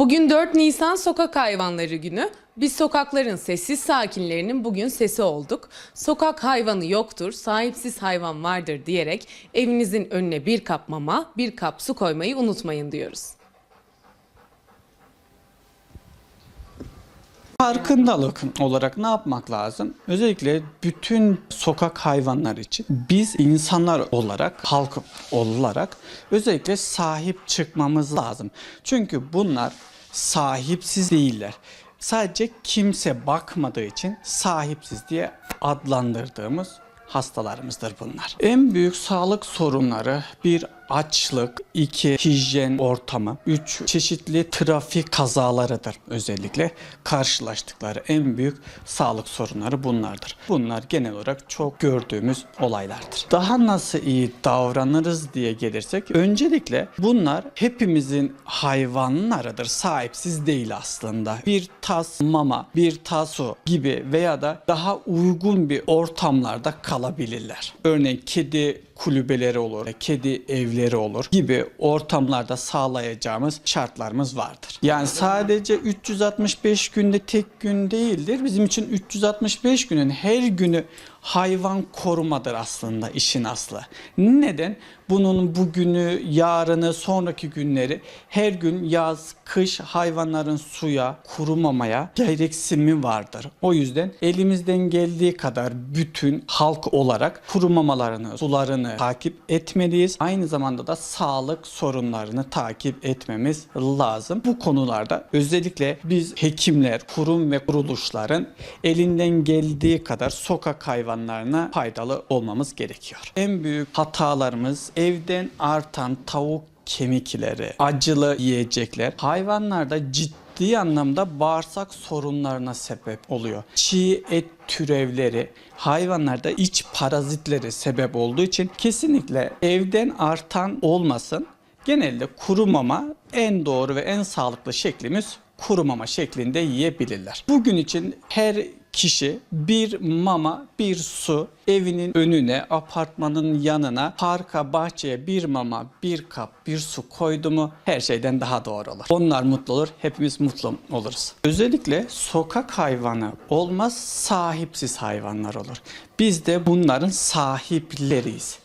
Bugün 4 Nisan Sokak Hayvanları Günü. Biz sokakların sessiz sakinlerinin bugün sesi olduk. Sokak hayvanı yoktur, sahipsiz hayvan vardır diyerek evinizin önüne bir kap mama, bir kap su koymayı unutmayın diyoruz. Farkındalık olarak ne yapmak lazım? Özellikle bütün sokak hayvanları için biz insanlar olarak, halk olarak özellikle sahip çıkmamız lazım. Çünkü bunlar sahipsiz değiller. Sadece kimse bakmadığı için sahipsiz diye adlandırdığımız hastalarımızdır bunlar. En büyük sağlık sorunları bir açlık, iki hijyen ortamı, üç çeşitli trafik kazalarıdır özellikle karşılaştıkları en büyük sağlık sorunları bunlardır. Bunlar genel olarak çok gördüğümüz olaylardır. Daha nasıl iyi davranırız diye gelirsek öncelikle bunlar hepimizin hayvanlarıdır. Sahipsiz değil aslında. Bir tas mama, bir tas su gibi veya da daha uygun bir ortamlarda kalabilirler. Örneğin kedi kulübeleri olur, kedi evleri olur gibi ortamlarda sağlayacağımız şartlarımız vardır. Yani sadece 365 günde tek gün değildir. Bizim için 365 günün her günü hayvan korumadır aslında işin aslı. Neden? Bunun bugünü, yarını, sonraki günleri her gün yaz, kış hayvanların suya, kurumamaya gereksimi vardır. O yüzden elimizden geldiği kadar bütün halk olarak kurumamalarını, sularını takip etmeliyiz. Aynı zamanda da sağlık sorunlarını takip etmemiz lazım. Bu konularda özellikle biz hekimler, kurum ve kuruluşların elinden geldiği kadar sokak hayvanlarına faydalı olmamız gerekiyor. En büyük hatalarımız evden artan tavuk kemikleri, acılı yiyecekler hayvanlarda ciddi anlamda bağırsak sorunlarına sebep oluyor. Çiğ et türevleri hayvanlarda iç parazitleri sebep olduğu için kesinlikle evden artan olmasın. Genelde kuru mama en doğru ve en sağlıklı şeklimiz kuru mama şeklinde yiyebilirler. Bugün için her kişi bir mama, bir su evinin önüne, apartmanın yanına, parka, bahçeye bir mama, bir kap, bir su koydu mu her şeyden daha doğru olur. Onlar mutlu olur, hepimiz mutlu oluruz. Özellikle sokak hayvanı olmaz, sahipsiz hayvanlar olur. Biz de bunların sahipleriyiz.